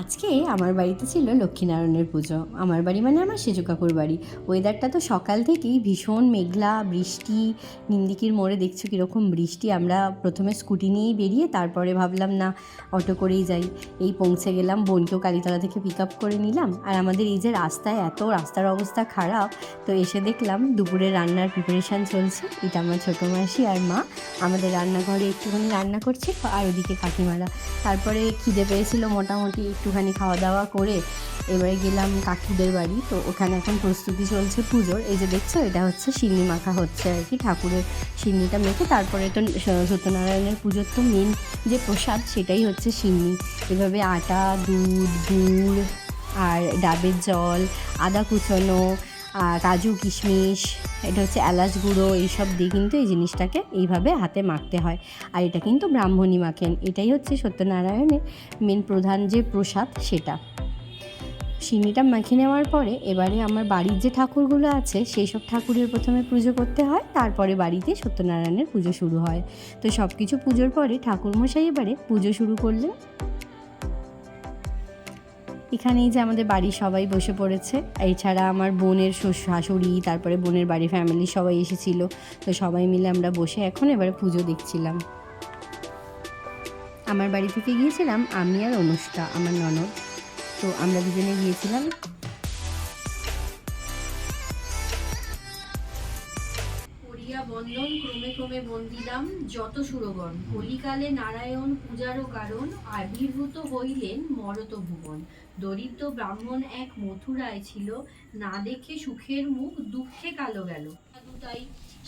আজকে আমার বাড়িতে ছিল লক্ষ্মীনারায়ণের পুজো। আমার বাড়ি মানে আমার সেজু কাকুর বাড়ি। ওয়েদারটা তো সকাল থেকেই ভীষণ মেঘলা, বৃষ্টি নিন্দিকির মোড়ে দেখছ কীরকম বৃষ্টি। আমরা প্রথমে স্কুটি নিয়েই বেরিয়ে তারপরে ভাবলাম, না, অটো করেই যাই। এই পৌঁছে গেলাম, বোনকেও কালীতলা থেকে পিক আপ করে নিলাম। আর আমাদের এই যে রাস্তায় এত রাস্তার অবস্থা খারাপ, তো এসে দেখলাম দুপুরে রান্নার প্রিপারেশান চলছে। এটা আমার ছোটো মাসি আর মা। আমাদের রান্নাঘরে একটুখানি রান্না করছে, আর ওদিকে কাকিমারা। তারপরে খিদে পেয়েছিল মোটামুটি একটুখানি খাওয়া দাওয়া করে। এবারে গেলাম কাকিদের বাড়ি, তো ওখানে এখন প্রস্তুতি চলছে পুজোর। এই যে দেখছ, এটা হচ্ছে সিন্নি মাখা হচ্ছে আর কি, ঠাকুরের সিন্নিটা মেখে। তারপরে তো সত্যনারায়ণের পুজোর তো মেন যে প্রসাদ, সেটাই হচ্ছে সিন্নি। এভাবে আটা, দুধ, গুড়, আর ডাবের জল, আদা কুচনো আর কাজু, কিশমিশ, এটা হচ্ছে এলাচ গুঁড়ো, এইসব দিয়ে কিন্তু এই জিনিসটাকে এইভাবে হাতে মাখতে হয়। আর এটা কিন্তু ব্রাহ্মণী মাখেন। এটাই হচ্ছে সত্যনারায়ণের মেন প্রধান যে প্রসাদ সেটা। সিন্নিটা মাখিয়ে নেওয়ার পরে এবারে আমার বাড়ির যে ঠাকুরগুলো আছে সেই সব ঠাকুরের প্রথমে পুজো করতে হয়, তারপরে বাড়িতে সত্যনারায়ণের পুজো শুরু হয়। তো সব কিছু পুজোর পরে ঠাকুরমশাই এবারে পুজো শুরু করলেন। এখানেই যে আমাদের বাড়ির সবাই বসে পড়েছে। এছাড়া আমার বোনের শাশুড়ি, তারপরে বোনের বাড়ির ফ্যামিলি সবাই এসেছিল। তো সবাই মিলে আমরা বসে এখন এবারে পুজো দেখছিলাম। আমার বাড়ি থেকে গিয়েছিলাম আমি আর অনুষ্কা, আমার ননদ। তো আমরা দুজনে গিয়েছিলাম করিয়া বন্ধন, ক্রমে ক্রমে বন্দিলাম যত সুরগণ। কলিকালে নারায়ণ পূজারও কারণ, আবির্ভূত হইলেন মরত ভুবন দরিদ্র ব্রাহ্মণ এক মথুরায় ছিল, না দেখে সুখের মুখ, দুঃখে কালো গেল। তাই,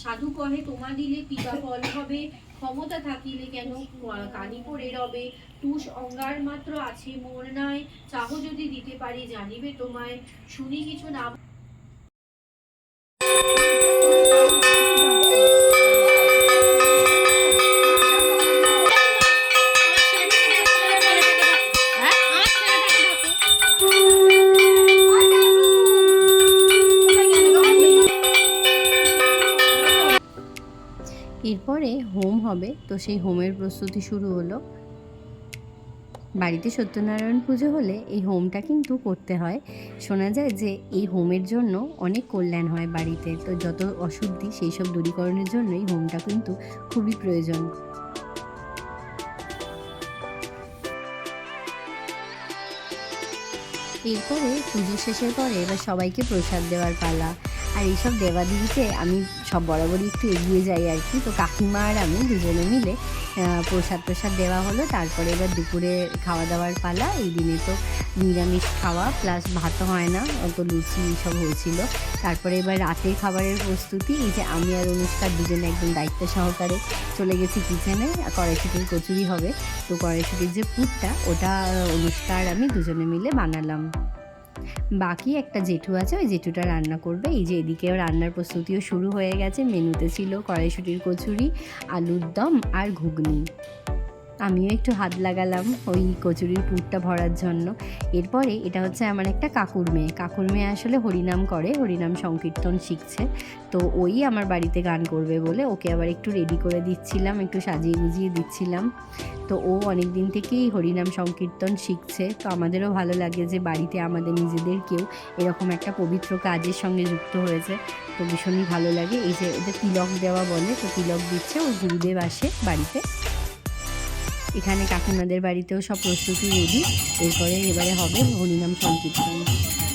সাধু কহে, তোমা দিলে পিতা ফল হবে, ক্ষমতা থাকিলে কেন কানি পড়ে রবে? তুষ অঙ্গার মাত্র আছে মোর নাই, চাহ যদি দিতে পারি জানিবে তোমায়। শুনি কিছু না হবে। তো সেই হোমের প্রস্তুতি শুরু হলো। বাড়িতে সত্যনারায়ণ পুজো হলে এই হোমটা কিন্তু করতে হয়। শোনা যায় যে এই হোমের জন্য অনেক কল্যাণ হয় বাড়িতে। তো যত অশুদ্ধি সেই সব দূরীকরণের জন্য এই হোমটা কিন্তু খুবই প্রয়োজন। এরপরে পুজো শেষের পরে এবার সবাইকে প্রসাদ দেওয়ার পালা। আর এইসব দেওয়াদেবীতে আমি সব বরাবরই একটু এগিয়ে যাই আর কি। তো কাকিমা আর আমি দুজনে মিলে প্রসাদ প্রসাদ দেওয়া হলো। তারপরে এবার দুপুরে খাওয়া দাওয়ার পালা। এই দিনে তো নিরামিষ খাওয়া, প্লাস ভাতও হয় না, অত লুচি সব হয়েছিল। তারপরে এবার রাতের খাবারের প্রস্তুতি। এই যে আমি আর অনুষ্ঠার দুজনে একদম দায়িত্ব সহকারে চলে গেছি কিচেনে কড়াইশুটির কচুরি হবে। তো কড়াইশুটির যে পুরটা, ওটা অনুষ্কা আর আমি দুজনে মিলে বানালাম। বাকি একটা জেঠু আছে, ওই জেঠুটা রান্না করবে। এই যে এদিকেও রান্নার প্রস্তুতিও শুরু হয়ে গেছে। মেনুতে ছিল কড়াইশুটির কচুরি, আলুর দম আর ঘুগনি। আমিও একটু হাত লাগালাম ওই কচুরির পুরটা ভরার জন্য। এরপরে এটা হচ্ছে আমার একটা কাকুর মেয়ে। কাকুর মেয়ে আসলে হরিনাম করে, হরিনাম সংকীর্তন শিখছে। তো ওই আমার বাড়িতে গান করবে বলে ওকে আবার একটু রেডি করে দিচ্ছিলাম, একটু সাজিয়ে গুজিয়ে দিচ্ছিলাম। তো ও অনেক দিন থেকেই হরিনাম সংকীর্তন শিখছে। তো আমাদেরও ভালো লাগে যে বাড়িতে আমাদের নিজেদের কেউ এরকম একটা পবিত্র কাজের সঙ্গে যুক্ত হয়েছে। তো ভীষণই ভালো লাগে। এই যে ওদের তিলক দেওয়া বলে, তো তিলক দিচ্ছে ওর গুরুদেব আসে বাড়িতে। এখানে কাকিমাদের বাড়িতেও সব প্রস্তুতি রেডি এরপরে এবারে হবে হরিনাম সংকীর্তন।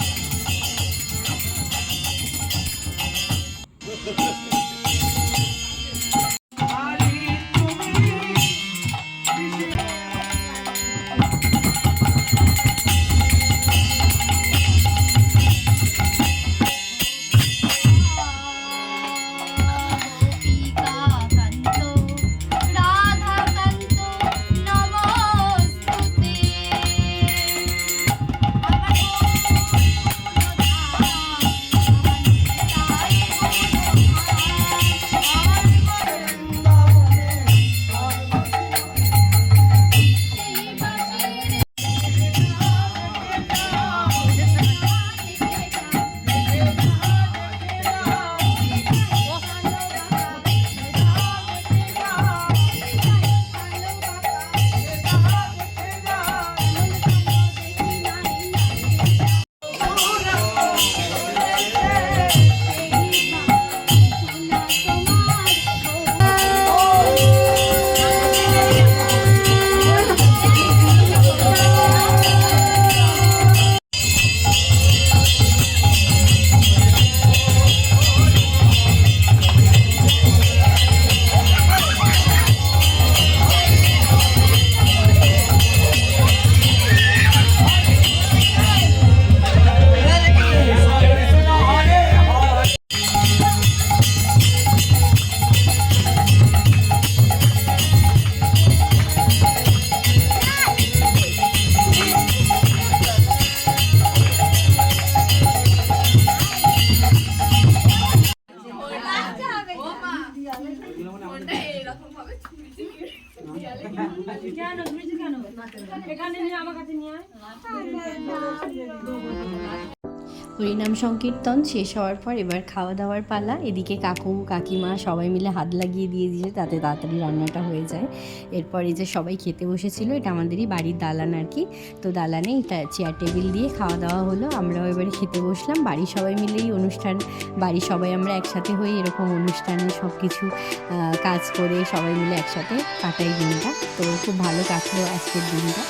হ্যাঁ। এখানে আমার কাছে নিয়ে হরিনাম সংকীর্তন, শেষ হওয়ার পর এবার খাওয়া দাওয়ার পালা। এদিকে কাকু, কাকিমা সবাই মিলে হাত লাগিয়ে দিয়ে দিয়েছে তাতে তাড়াতাড়ি রান্নাটা হয়ে যায়। এরপর এই যে সবাই খেতে বসেছিল, এটা আমাদেরই বাড়ির দালান আর কি। তো দালানে এটা চেয়ার টেবিল দিয়ে খাওয়া দাওয়া হলো, আমরাও এবারে খেতে বসলাম। বাড়ির সবাই মিলেই অনুষ্ঠান, বাড়ির সবাই আমরা একসাথে হই এরকম অনুষ্ঠানে সব কিছু কাজ করে সবাই মিলে একসাথে কাটাই দিনটা। তো খুব ভালো কাটলো আজকের দিনটা।